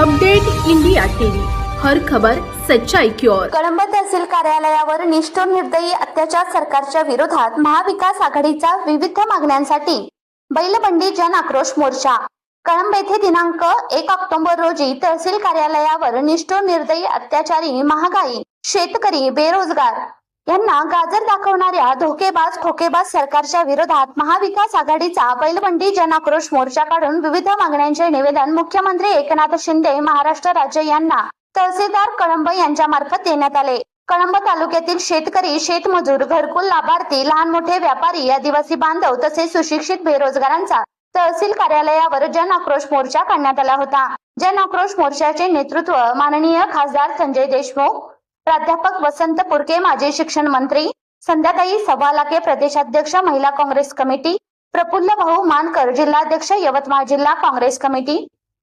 Update India TV. हर खबर सच्चाई की ओर. कळंब तहसील कार्यालयावर निष्ठुर निर्दयी अत्याचार सरकारच्या विरोधात महाविकास आघाडीचा विविध मागण्यांसाठी बैलबंडी जन आक्रोश मोर्चा. कळंब येथे दिनांक एक ऑक्टोबर रोजी तहसील कार्यालयावर निष्ठुर निर्दयी अत्याचारी महागाई शेतकरी बेरोजगार यांना गाजर दाखवणाऱ्या धोकेबाज खोकेबाज सरकारच्या विरोधात महाविकास आघाडीचा बैलबंडी जन आक्रोश मोर्चा काढून विविध मागण्यांचे निवेदन मुख्यमंत्री एकनाथ शिंदे महाराष्ट्र राज्य यांना तहसीलदार कळंब यांच्या मार्फत देण्यात आले. कळंब तालुक्यातील शेतकरी शेतमजूर घरकुल लाभार्थी लहान मोठे व्यापारी आदिवासी बांधव तसेच सुशिक्षित बेरोजगारांचा तहसील कार्यालयावर जन आक्रोश मोर्चा काढण्यात आला होता. जन आक्रोश मोर्चाचे नेतृत्व माननीय खासदार संजय देशमुख प्राध्यापक वसंत पुरके माजी शिक्षण मंत्री संध्याताई सभालाके प्रदेशाध्यक्ष महिला काँग्रेस कमिटी प्रफुल्ल भाऊ मानकर जिल्हाध्यक्ष यवतमाळ जिल्हा काँग्रेस कमिटी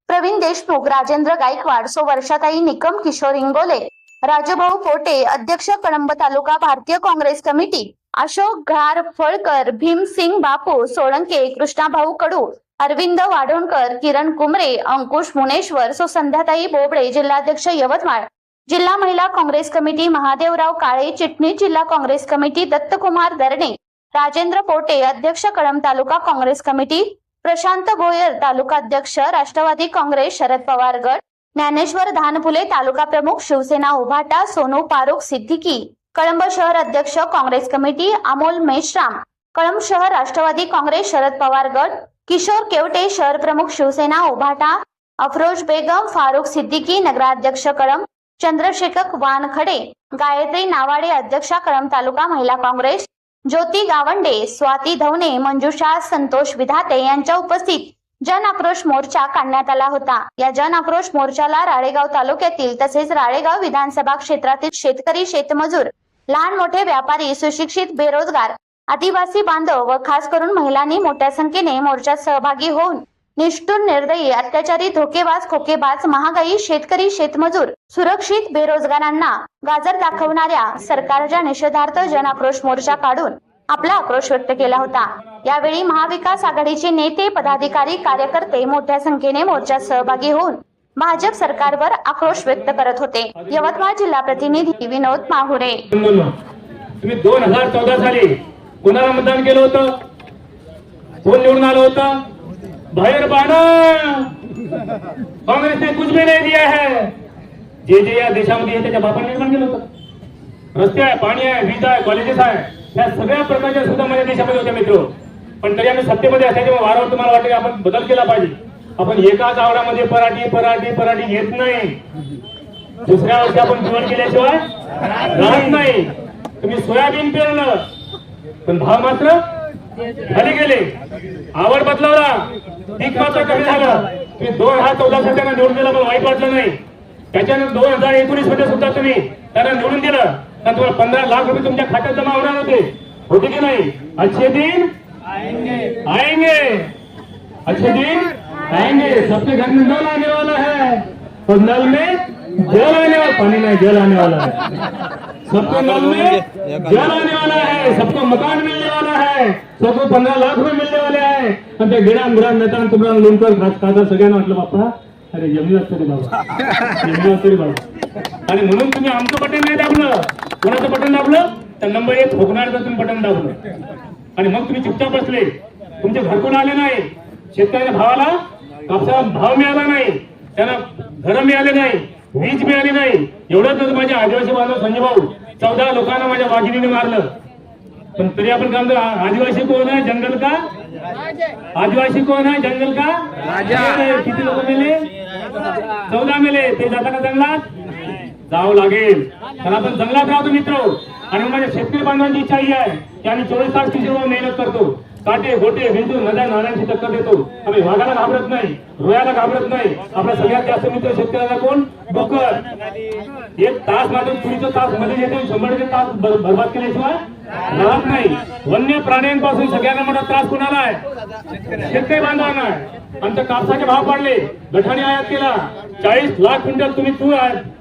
प्रवीण देशमुख राजेंद्र गायकवाड सो वर्षाताई निकम किशोर इंगोले राजूभाऊ पोटे अध्यक्ष कळंब तालुका भारतीय काँग्रेस कमिटी अशोक घार फळकर भीमसिंग बापू सोळंके कृष्णाभाऊ कडू अरविंद वाढोणकर किरण कुमरे अंकुश मुनेश्वर सो संध्याताई बोबडे जिल्हाध्यक्ष यवतमाळ जिल्हा महिला काँग्रेस कमिटी महादेवराव काळे चिटणीस जिल्हा काँग्रेस कमिटी दत्तकुमार दरणे राजेंद्र पोटे अध्यक्ष कळंब तालुका काँग्रेस कमिटी प्रशांत भोयर तालुका अध्यक्ष राष्ट्रवादी काँग्रेस शरद पवार गट ज्ञानेश्वर धानफुले तालुका प्रमुख शिवसेना उभाटा सोनू पारुख सिद्दीकी कळंब शहर अध्यक्ष काँग्रेस कमिटी अमोल मेश्राम कळंब शहर राष्ट्रवादी काँग्रेस शरद पवार गट किशोर केवटे शहर प्रमुख शिवसेना उभाटा अफरोज बेगम फारुख सिद्दीकी नगराध्यक्ष कळंब चंद्रशेखर वानखडे गायत्री नावाडे अध्यक्षा कळम तालुका महिला काँग्रेस ज्योती गावंडे स्वाती धवणे मंजुषा संतोष विधाते यांच्या उपस्थित जन आक्रोश मोर्चा काढण्यात आला होता. या जन आक्रोश मोर्चाला राळेगाव तालुक्यातील तसेच राळेगाव विधानसभा क्षेत्रातील शेतकरी शेतमजूर लहान मोठे व्यापारी सुशिक्षित बेरोजगार आदिवासी बांधव व खास करून महिलांनी मोठ्या संख्येने मोर्चात सहभागी होऊन निष्ठुर निर्दयी अत्याचारी धोकेबाज खोकेबाज महागाई शेतकरी शेतमजूर सुरक्षित बेरोजगारांना गाजर दाखवणाऱ्या सरकारच्या निषेधार्थ जन आक्रोश मोर्चा काढून आपला आक्रोश व्यक्त केला होता. यावेळी महाविकास आघाडीचे नेते पदाधिकारी कार्यकर्ते मोठ्या संख्येने मोर्चात सहभागी होऊन भाजप सरकारवर आक्रोश व्यक्त करत होते. यवतमाळ जिल्हा प्रतिनिधी विनोद माहुरे. तुम्ही दोन हजार चौदा साली कोणाला मतदान केलं होतं? कोण निवडून आलं होतं? बाहेर कांग्रेस ने कुछ भी नाही दिया है। जे जे या देशामध्ये आहे त्याच्या बापाने निर्माण केलं होतं. रस्ते आहे पाणी आहे वीज आहे कॉलेजेस आहे. या सगळ्या प्रकारच्या सुद्धा माझ्या देशामध्ये होत्या मित्र. पण तरी आम्ही सत्तेमध्ये असल्यामुळे वारंवार तुम्हाला वाटतं की आपण बदल केला पाहिजे. आपण एकाच आवडामध्ये पराठी पराठी पराठी घेत नाही. दुसऱ्या वर्षी आपण जीवन केल्याशिवाय राहत नाही. तुम्ही सोयाबीन पेरलं. पण भाव मात्र खाली गेले. आवड बदलवला. पीक मात्र कमी झालं. तुम्ही दोन हजार चौदा साली त्यांना निवडून दिला मला वाईट वाटलं नाही. त्याच्यानंतर दोन हजार एकोणीसमध्ये सुद्धा तुम्ही त्यांना निवडून दिलं. तर तुम्हाला पंधरा लाख रुपये तुमच्या खात्यात जमा होणार होते. होते की नाही? अच्छे दिन? आएंगे. अच्छे दिन? आएंगे. सबके घर में नल आने वाला है. तो नल में जल आने वाला पानी नहीं जल आने वाला है. सबको नल में जल आने वाला है सबको मकान मिलने वाला है सबको पंधरा लाख रुपये मिळणे वाले आहे आणि ते गिडान गिडान नेता तुम्हाला लोणकर खातात सगळ्यांना वाटलं बाप्पा। अरे जमिनीवर तरी बाबा। जमिनीवर तरी बाबा। आणि म्हणून तुम्ही आमचं बटन नाही दाबलं. कोणाचं बटन दाबलं? तर नंबर एक ठोकणारचं तुम्ही बटन दाबलं. आणि मग तुम्ही चुपचाप बसले. तुमचे घरकुल आले नाही. शेतकऱ्याच्या भावाला कापसाला भाव मिळाला नाही. त्यांना घरं मिळाले नाही. वीज मिळाली नाही. एवढंच नाही तर माझे आदिवासी बांधव संजय भाऊ चौदा लोकांना माझ्या वाघिणीने मारलं. पण तरी आपण काम. आदिवासी कोण आहे? जंगल का? आदिवासी कोण आहे? जंगल का? राजा. किती लोक मेले? चौदा मेले. ते जाता का जंगलात? जावं लागेल. तर आपण जंगलात राहतो मित्र. आणि माझ्या शेतकरी बांधवांची इच्छा ही आहे की आम्ही चोवीस तास किती मेहनत करतो. काटे गोटे बिंदू नद्या नाण्यांची टक्कर देतो. आम्ही वाघाला घाबरत नाही रोयाला घाबरत नाही. आपला सगळ्यात जास्त मित्र शेतकऱ्याला कोण? डोकर एक तास मात्र चुरीचा तासमध्ये येतो शंभर टक्के तास बर्बाद केल्याशिवाय राहत नाही वन्य प्राण्यांपासून सगळ्यांना मोठा त्रास कुणाला आहे? शेतकरी बांधवांना आहे. आमच्या कापसाचे भाव पाडले गठाने आयात केला. चाळीस लाख क्विंटल तुम्ही तूर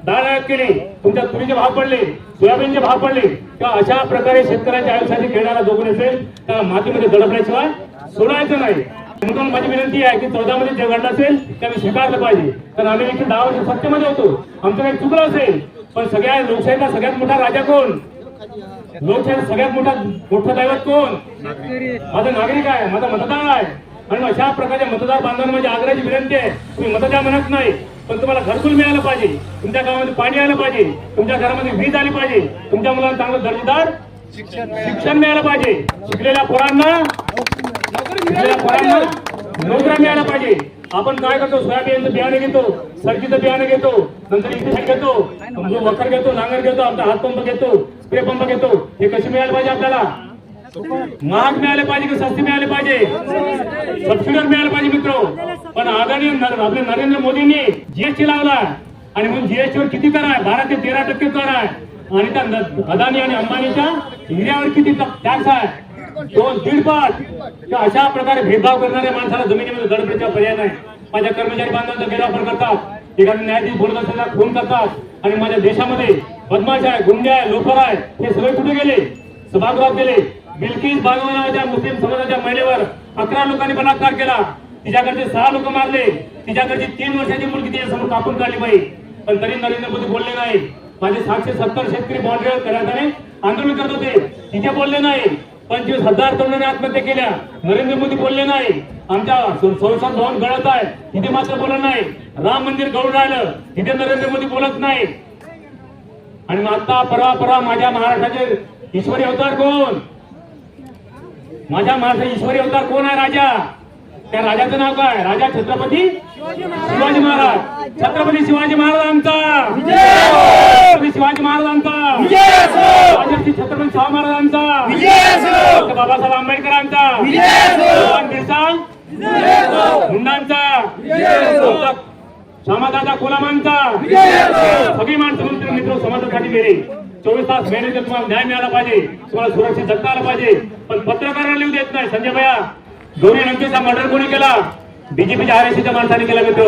डाळ आयात केली. तुमच्या तुरीचे भाव पडले सोयाबीनचे भाव पडले. का अशा प्रकारे शेतकऱ्यांच्या आयुष्याची खेळायला जोगून असेल तर मातीमध्ये दडपण्याशिवाय सोडायचं नाही. म्हणून माझी विनंती आहे की चौदा मध्ये जे घडलं असेल त्याने स्वीकारलं पाहिजे. कारण आम्ही देखील दहा वर्ष सत्तेमध्ये होतो. आमचं काही चुकलं असेल पण सगळ्या लोकशाहीचा सगळ्यात मोठा राजा कोण? लोकशाहीचा सगळ्यात मोठा मोठं दैवत कोण? माझा नागरिक आहे माझा मतदार आहे. आणि अशा प्रकारच्या मतदार बांधवांना माझी आग्रहाची विनंती आहे तुम्ही मतदार म्हणत नाही पण तुम्हाला घरकुल मिळालं पाहिजे तुमच्या गावामध्ये पाणी आलं पाहिजे तुमच्या घरामध्ये वीज आली पाहिजे तुमच्या मुलांना चांगलं दर्जेदार शिक्षण मिळालं पाहिजे. शिकलेल्या पोरांना शिकलेल्या पोरांना नोकऱ्या मिळायला पाहिजे. आपण काय करतो? सोयाबीनचं बियाणे घेतो सरकीचं बियाणे घेतो नंतर इथे घेतो जो वखर घेतो नांगर घेतो आमचा हातपंप घेतो स्प्रे पंप घेतो. हे कसे मिळायला पाहिजे आपल्याला? महाग मिळाले पाहिजे की सस्ते मिळाले पाहिजे? सबसिडीवर मिळाले पाहिजे मित्र. पण आदरणीय आपले नरेंद्र मोदींनी जीएसटी लावला आणि म्हणून जीएसटी वर किती कर आहे? बारा ते तेरा टक्के कर आहे. आणि त्या अदानी आणि अंबानीच्या हिऱ्यावर किती टॅक्स आहे? दोन दीड पाच. अशा प्रकारे भेदभाव करणाऱ्या माणसाला जमिनीमध्ये दडपण्याचा पर्याय नाही. माझ्या कर्मचारी बांधवांचा गैरवापर करतात. एखादा न्यायाधीश बोलत असताना खून करतात. आणि माझ्या देशामध्ये बदमाश आहे गुंडे आहे लोफर आहे हे सगळे कुठे गेले? सभागृहात गेले. बिल्किस बानो नावाच्या मुस्लिम समाजाच्या महिलेवर अकरा लोकांनी बलात्कार केला. तिच्याकडचे सहा लोक मारले. तिच्याकडची तीन वर्षाची मुलगी तिच्यासमोर कापून काढली पाहिजे पण तरी नरेंद्र मोदी बोलले नाही. माझे सातशे सत्तर शेतकरी बाँड्रीवर करण्यात आंदोलन करत होते. तिथे बोलले नाही. पंचवीस हजार तरुणांनी आत्महत्या केल्या. नरेंद्र मोदी बोलले नाही. आमच्या संसद भवन गळत आहे. तिथे मात्र बोलत नाही. राम मंदिर गळून राहिलं. तिथे नरेंद्र मोदी बोलत नाही. आणि आता परवा परवा माझ्या महाराष्ट्राचे ईश्वरी अवतार कोण? माझ्या महाराष्ट्राचे ईश्वरी अवतार कोण आहे राजा? त्या राजाचं नाव काय? राजा छत्रपती शिवाजी महाराज. छत्रपती शिवाजी महाराजांचा शिवाजी महाराजांचा राजर्षी छत्रपती शाहू महाराजांचा. बाबासाहेब आंबेडकरांचा. बिरसा मुंडांचा. श्यामादादा कोलामांचा. सगळी माणसं मित्र मित्र समाजासाठी गेले चोवीस तास मेहनत तुम्हाला न्याय मिळाला पाहिजे. तुम्हाला सुरक्षित जगता आलं पाहिजे. पण पत्रकारांना लिहू देत नाही. संजय भैया गौरी लंकेचा मर्डर कोणी केला? बीजेपीच्या आरएसीच्या माणसाने केला मित्र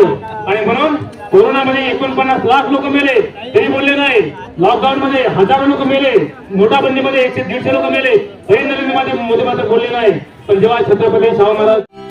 आणि म्हणून कोरोनामध्ये एकोणपन्नास लाख लोक मेले तरी बोलले नाही. लॉकडाऊन मध्ये हजारो लोक मेले नोटाबंदीमध्ये एकशे दीडशे लोक मेले तरी नरेंद्र मोदी मात्र बोलले नाही. पण जेव्हा छत्रपती शाहू महाराज